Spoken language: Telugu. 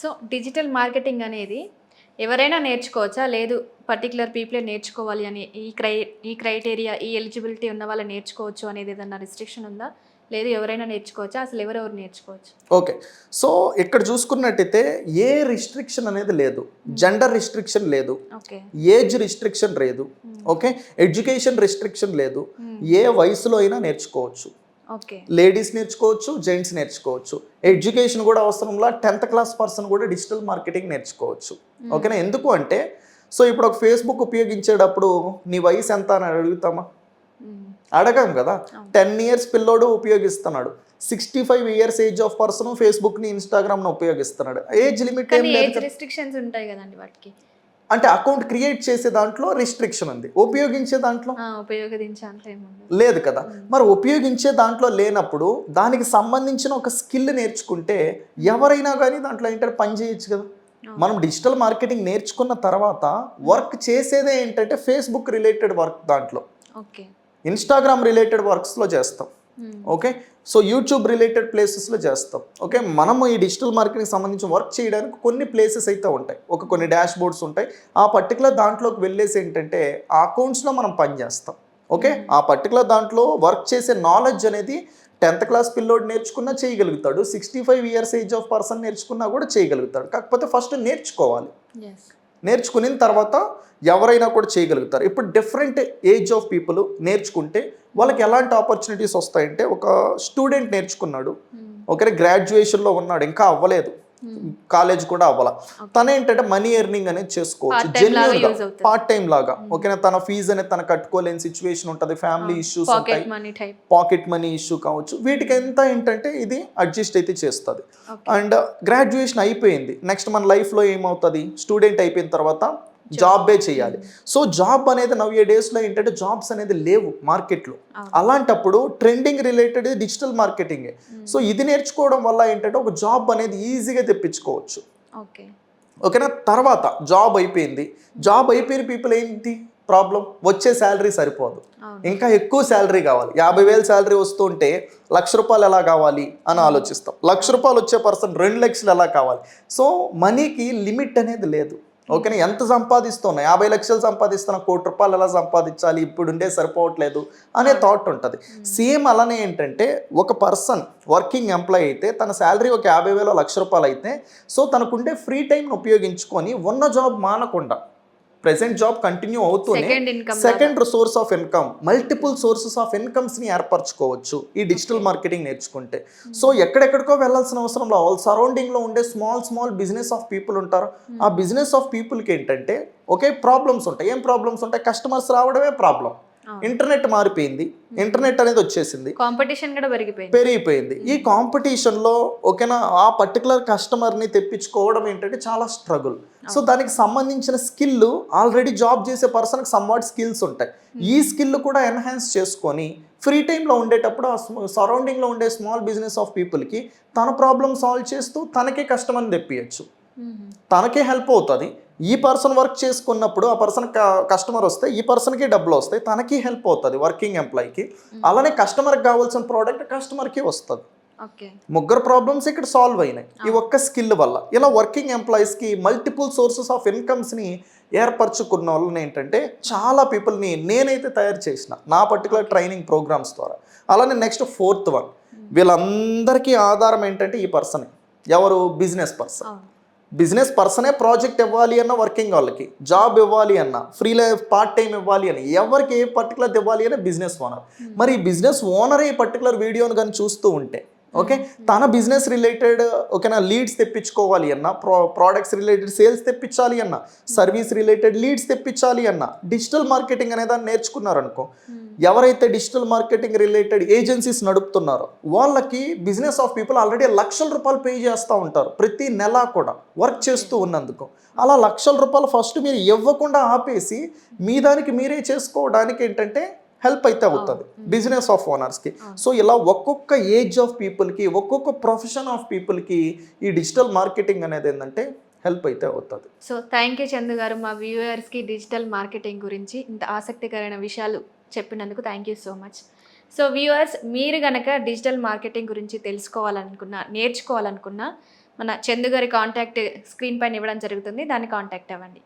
సో డిజిటల్ మార్కెటింగ్ అనేది ఎవరైనా నేర్చుకోవచ్చా? లేదు పర్టికులర్ పీపులే నేర్చుకోవాలి అని ఈ క్రై ఈ క్రైటీరియా ఈ ఎలిజిబిలిటీ ఉన్న వాళ్ళు నేర్చుకోవచ్చు అనేది ఏదన్నా రిస్ట్రిక్షన్ ఉందా? లేదు ఎవరైనా నేర్చుకోవచ్చా? అసలు ఎవరెవరు నేర్చుకోవచ్చు? ఓకే. సో ఇక్కడ చూసుకున్నట్టయితే ఏ రిస్ట్రిక్షన్ అనేది లేదు. జెండర్ రిస్ట్రిక్షన్ లేదు. ఓకే. ఏజ్ రిస్ట్రిక్షన్ లేదు. ఓకే? ఎడ్యుకేషన్ రిస్ట్రిక్షన్ లేదు. ఏ వయసులో అయినా నేర్చుకోవచ్చు. లేడీస్ నేర్చుకోవచ్చు జెంట్స్ నేర్చుకోవచ్చు. ఎడ్యుకేషన్ కూడా అవసరంలా టెన్త్ క్లాస్ పర్సన్ కూడా డిజిటల్ మార్కెటింగ్ నేర్చుకోవచ్చు. ఓకేనా? ఎందుకు అంటే సో ఇప్పుడు ఒక ఫేస్బుక్ ఉపయోగించేటప్పుడు నీ వయసు ఎంత అని అడుగుతామా? అడగం కదా. టెన్ ఇయర్స్ పిల్లోడు ఉపయోగిస్తున్నాడు. Sixty five years age of person ఫేస్బుక్ని ఇన్స్టాగ్రామ్ని ఉపయోగిస్తున్నాడు. ఏజ్ లిమిట్ రిస్ట్రిక్షన్స్ ఉంటాయి కదండి వాటికి. అంటే అకౌంట్ క్రియేట్ చేసే దాంట్లో రిస్ట్రిక్షన్ ఉంది. ఉపయోగించే దాంట్లో? లేదు కదా. మరి ఉపయోగించే దాంట్లో లేనప్పుడు దానికి సంబంధించిన ఒక స్కిల్ నేర్చుకుంటే ఎవరైనా కానీ దాంట్లో ఏంటంటే పని చేయొచ్చు కదా. మనం డిజిటల్ మార్కెటింగ్ నేర్చుకున్న తర్వాత వర్క్ చేసేదే ఏంటంటే ఫేస్బుక్ రిలేటెడ్ వర్క్ దాంట్లో. ఇన్స్టాగ్రామ్ రిలేటెడ్ వర్క్స్లో చేస్తాం. ఓకే సో యూట్యూబ్ రిలేటెడ్ ప్లేసెస్లో చేస్తాం. ఓకే మనము ఈ డిజిటల్ మార్కెటింగ్ సంబంధించిన వర్క్ చేయడానికి కొన్ని ప్లేసెస్ అయితే ఉంటాయి. ఒక కొన్ని డాష్ బోర్డ్స్ ఉంటాయి. ఆ పర్టికులర్ దాంట్లోకి వెళ్ళేసి ఏంటంటే ఆ అకౌంట్స్లో మనం పని చేస్తాం. ఓకే ఆ పర్టికులర్ దాంట్లో వర్క్ చేసే నాలెడ్జ్ అనేది టెన్త్ క్లాస్ పిల్లోడు నేర్చుకున్నా చేయగలుగుతాడు. Sixty five years age of person నేర్చుకున్నా కూడా చేయగలుగుతాడు. కాకపోతే ఫస్ట్ నేర్చుకోవాలి. నేర్చుకున్న తర్వాత ఎవరైనా కూడా చేయగలుగుతారు. ఇప్పుడు డిఫరెంట్ ఏజ్ ఆఫ్ పీపుల్ నేర్చుకుంటే వాళ్ళకి ఎలాంటి ఆపర్చునిటీస్ వస్తాయంటే ఒక స్టూడెంట్ నేర్చుకున్నాడు. ఒకరి గ్రాడ్యుయేషన్లో ఉన్నాడు ఇంకా అవ్వలేదు. కాలేజ్ కూడా అవ్వాల. తన ఏంటంటే మనీ ఎర్నింగ్ అనేది చేసుకోవచ్చు జెన్యున్గా. పార్ట్ టైం లాగా. ఓకేనా తన ఫీజు అనేది తన కట్టుకోలేని సిచ్యువేషన్ ఉంటుంది ఫ్యామిలీ ఇష్యూస్ ఉంటాయి. పాకెట్ మనీ ఇష్యూ కావచ్చు. వీటికి ఎంత ఏంటంటే ఇది అడ్జస్ట్ అయితే చేస్తుంది. అండ్ గ్రాడ్యుయేషన్ అయిపోయింది. నెక్స్ట్ మన లైఫ్లో ఏమవుతుంది? స్టూడెంట్ అయిపోయిన తర్వాత జాబే చేయాలి. సో జాబ్ అనేది నవ్ ఏ డేస్లో ఏంటంటే జాబ్స్ అనేది లేవు మార్కెట్లో. అలాంటప్పుడు ట్రెండింగ్ రిలేటెడ్ డిజిటల్ మార్కెటింగే సో ఇది నేర్చుకోవడం వల్ల ఏంటంటే ఒక జాబ్ అనేది ఈజీగా తెప్పించుకోవచ్చు. ఓకే ఓకేనా తర్వాత జాబ్ అయిపోయింది. జాబ్ అయిపోయిన పీపుల్ ఏంటి? ప్రాబ్లం వచ్చే శాలరీ సరిపోదు. ఇంకా ఎక్కువ శాలరీ కావాలి. యాభై వేలు శాలరీ వస్తుంటే లక్ష రూపాయలు ఎలా కావాలి అని ఆలోచిస్తాం. లక్ష రూపాయలు వచ్చే పర్సన్ రెండు లక్షలు ఎలా కావాలి? సో మనీకి లిమిట్ అనేది లేదు. ఓకేనా? ఎంత సంపాదిస్తున్నా యాభై లక్షలు సంపాదిస్తున్నా కోటి రూపాయలు ఎలా సంపాదించాలి? ఇప్పుడు ఉండే సరిపోవట్లేదు అనే థాట్ ఉంటుంది. సేమ్ అలానే ఏంటంటే ఒక పర్సన్ వర్కింగ్ ఎంప్లాయ్ అయితే తన శాలరీ ఒక యాభై వేల లక్ష రూపాయలు అయితే సో తనకుండే ఫ్రీ టైంని ఉపయోగించుకొని ఉన్న జాబ్ మానకుండా ప్రెసెంట్ జాబ్ కంటిన్యూ అవుతూనే second source of income multiple sources of ఇన్కమ్స్ని ఏర్పరచుకోవచ్చు ఈ డిజిటల్ మార్కెటింగ్ నేర్చుకుంటే. సో ఎక్కడెక్కడికో వెళ్ళాల్సిన అవసరం లేదు వాళ్ళ సరౌండింగ్లో ఉండే small small business of people ఉంటారు. ఆ బిజినెస్ ఆఫ్ పీపుల్కి ఏంటంటే ఒకే ప్రాబ్లమ్స్ ఉంటాయి. ఏం ప్రాబ్లమ్స్ ఉంటాయి? కస్టమర్స్ రావడమే ప్రాబ్లం ఇంటర్నెట్ మారిపోయింది. ఇంటర్నెట్ అనేది వచ్చేసింది. కాంపిటీషన్ కూడా పెరిగిపోయింది. పెరిగిపోయింది. ఈ కాంపిటీషన్లో ఓకేనా ఆ పర్టికులర్ కస్టమర్ని తెప్పించుకోవడం ఏంటంటే చాలా స్ట్రగుల్ సో దానికి సంబంధించిన స్కిల్ ఆల్రెడీ జాబ్ చేసే పర్సన్కి సమ్వాట్ స్కిల్స్ ఉంటాయి. ఈ స్కిల్ కూడా ఎన్హాన్స్ చేసుకొని ఫ్రీ టైంలో ఉండేటప్పుడు ఆ సరౌండింగ్లో ఉండే స్మాల్ బిజినెస్ ఆఫ్ పీపుల్కి తన ప్రాబ్లమ్ సాల్వ్ చేస్తూ తనకే కస్టమర్ని తెప్పియచ్చు. తనకే హెల్ప్ అవుతుంది. ఈ పర్సన్ వర్క్ చేసుకున్నప్పుడు ఆ పర్సన్ కస్టమర్ వస్తే ఈ పర్సన్కి డబ్బులు వస్తాయి తనకి హెల్ప్ అవుతుంది వర్కింగ్ ఎంప్లాయీకి. అలానే కస్టమర్కి కావాల్సిన ప్రోడక్ట్ కస్టమర్కి వస్తుంది. ముగ్గురు ప్రాబ్లమ్స్ ఇక్కడ సాల్వ్ అయినాయి. ఈ ఒక్క స్కిల్ వల్ల. ఇలా వర్కింగ్ ఎంప్లాయీస్కి మల్టిపుల్ సోర్సెస్ ఆఫ్ ఇన్కమ్స్ని ఏర్పరచుకున్న వాళ్ళని ఏంటంటే చాలా పీపుల్ని నేనైతే తయారు చేసిన నా పర్టికులర్ ట్రైనింగ్ ప్రోగ్రామ్స్ ద్వారా. అలానే నెక్స్ట్ ఫోర్త్ వన్. వీళ్ళందరికీ ఆధారం ఏంటంటే ఈ పర్సన్. ఎవరు? Business person. బిజినెస్ పర్సనే ప్రాజెక్ట్ ఇవ్వాలి అన్న వర్కింగ్ వాళ్ళకి జాబ్ ఇవ్వాలి అన్న ఫ్రీ పార్ట్ టైం ఇవ్వాలి అని ఎవరికి ఏ పర్టికులర్ ఇవ్వాలి అని బిజినెస్ ఓనర్. మరి ఈ బిజినెస్ ఓనరే ఈ పర్టికులర్ వీడియోని కానీ చూస్తూ ఉంటే ఓకే? తన బిజినెస్ రిలేటెడ్ ఓకేనా లీడ్స్ తెప్పించుకోవాలి అన్న ప్రో ప్రోడక్ట్స్ రిలేటెడ్ సేల్స్ తెప్పించాలి అన్న సర్వీస్ రిలేటెడ్ లీడ్స్ తెప్పించాలి అన్న డిజిటల్ మార్కెటింగ్ అనే దాన్ని నేర్చుకున్నారనుకో ఎవరైతే డిజిటల్ మార్కెటింగ్ రిలేటెడ్ ఏజెన్సీస్ నడుపుతున్నారో వాళ్ళకి బిజినెస్ ఆఫ్ పీపుల్ ఆల్రెడీ లక్షల రూపాయలు పే చేస్తూ ఉంటారు ప్రతి నెల కూడా వర్క్ చేస్తూ ఉన్నందుకు. అలా లక్షల రూపాయలు ఫస్ట్ మీరు ఇవ్వకుండా ఆపేసి మీ దానికి మీరే చేసుకోవడానికి ఏంటంటే హెల్ప్ అయితే అవుతుంది. బిజినెస్ ఆఫ్ ఓనర్స్కి సో ఇలా ఒక్కొక్క ఏజ్ ఆఫ్ పీపుల్కి ఒక్కొక్క ప్రొఫెషన్ ఆఫ్ పీపుల్కి ఈ డిజిటల్ మార్కెటింగ్ అనేది ఏంటంటే హెల్ప్ అయితే అవుతుంది. సో థ్యాంక్ యూ చందు గారు మా వ్యూవర్స్కి డిజిటల్ మార్కెటింగ్ గురించి ఇంత ఆసక్తికరమైన విషయాలు చెప్పినందుకు thank you so much so viewers మీరు గనక డిజిటల్ మార్కెటింగ్ గురించి తెలుసుకోవాలనుకున్నా నేర్చుకోవాలనుకున్నా మన చందు గారి కాంటాక్ట్ స్క్రీన్ పైన ఇవ్వడం జరుగుతుంది. దాన్ని కాంటాక్ట్ అవ్వండి.